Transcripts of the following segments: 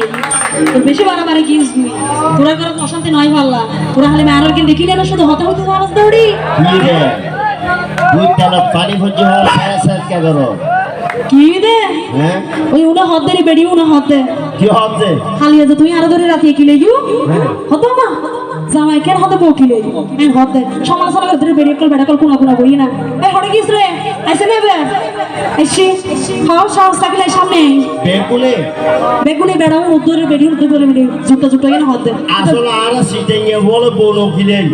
নাই তোর বেশি বাড়াবাড়ি কিস তুই তোরা করে অশান্তি নয় পাল্লা তোরা খালি মায়ের কিন্তু দেখিলে না শুধু হতে হতে মানুষ দৌড়ি পানি ভর্তি হওয়ার সায়া সাত কে করো কি দে হ্যাঁ? ওই উনা হত দে বেড়ি উনা হত। দে কি হচ্ছে খালি আছে তুই আরও ধরে রাতে কি লেগিও? হতো মা। জামাই কেন হতে বউ কি লেগি এই হত সমালোচনা করে ধরে বেড়ি কল বেড়া কল কোনা কোনা বই না। এই হড়ে গিস রে আইসে নেবে এসে খাও সাহস থাকলে সামনে। বেকুলে? বেগুনি বেড়াও উদ্দরে বেড়ি উদ্দরে বেড়ি বেড়ি জুটা জুটা এনে হত আসলে আর সিটে গিয়ে বলে বোনো কিলেই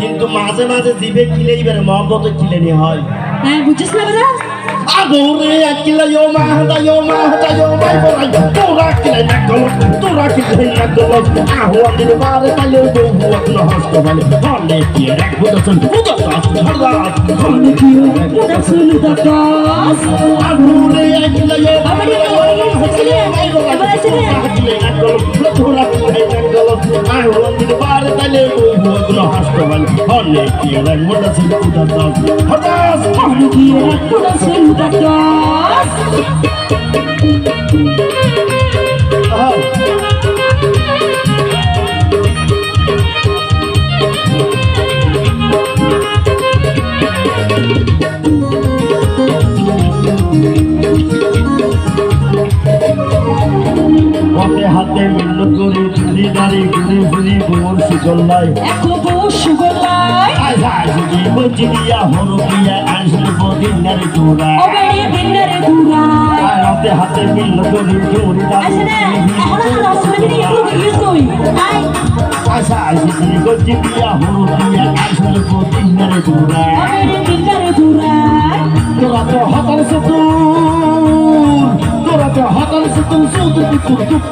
কিন্তু মাঝে মাঝে জিভে কিলেই বেড়ে মহব্বত কিলে নিয়ে হয়। হ্যাঁ বুঝছিস না বেড়া? Abore aquilo yo manda yo manda yo mai bora yo tora aquilo na golo tora aquilo na golo aho aquilo mare tale do ho aquilo hasto vale hale ki rak buda sun buda ta harda hale ki rak buda sun Suno Das abore aquilo yo Abadi ko, sini, abadi sini. aquilo na golo tora aquilo na golo aho aquilo mare tale do ho aquilo hasto vale hale ki rak buda sun buda ta harda আমি কি এক পুরা শুনু দাস হাতে হাতে মিল করি চুরি দাঁড়ি ঘুরে ঘুরি বোর এক সুগলাই আজ আজ দিয়া হরু দিয়া আসলে বদিন নারে তোরা অবেড়ি বিন্নারে গুড়াই আর হাতে হাতে মিল করি চুরি দাঁড়ি আসলে এখন আর আসলে দিদি একটু গিয়ে আই আজ আজ কি বলছি দিয়া হলো দিয়া আসলে বদিন নারে তোরা অবেড়ি বিন্নারে গুড়াই তোরা তো হাতার সুতুন তোরা তো হাতার সুতুন সুতুন সুতুন তুপ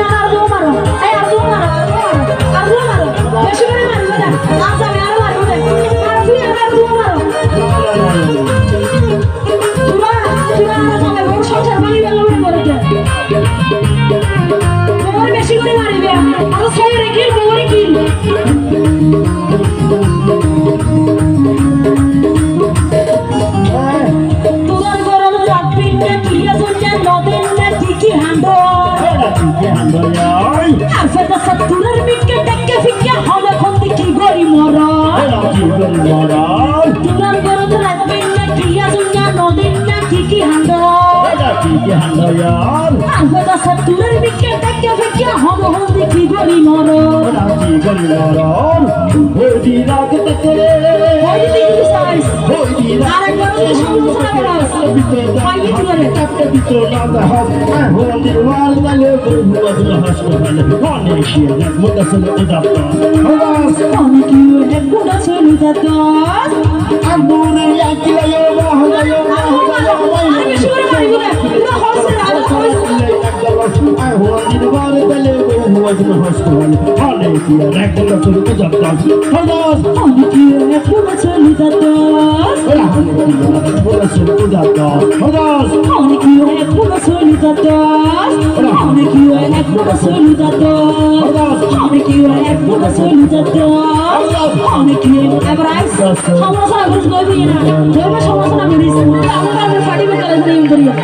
আর আর মারো এই আর মারো আর মারো বেশি করে দুনিয়া নদের না ঠিকই হান্ডো আফেদা সত্তরের মিটকে টেকে ফিকে আফেদা সত্তরের মিটকে টেকে ফিকে হলে খন্দি কি গরি মরা ওই দিকে সাইজ আর একবার সমালোচনা করা। পাইয়ে দিবারে অনেক ইউ এক গুণা চলি দাস আর অনেক ইউ এক গুণা চলি দাস অনেক ইউ এক গুণা চলি দাস অনেক ইউ এক গুণা চলি দাস অনেক ইউ এক গুণা চলি দাস অনেক ইউ এবার আইস সমালোচনা করিস কইবি না কইবা সমালোচনা করিস আমরা ফাটিবে তাহলে করিয়া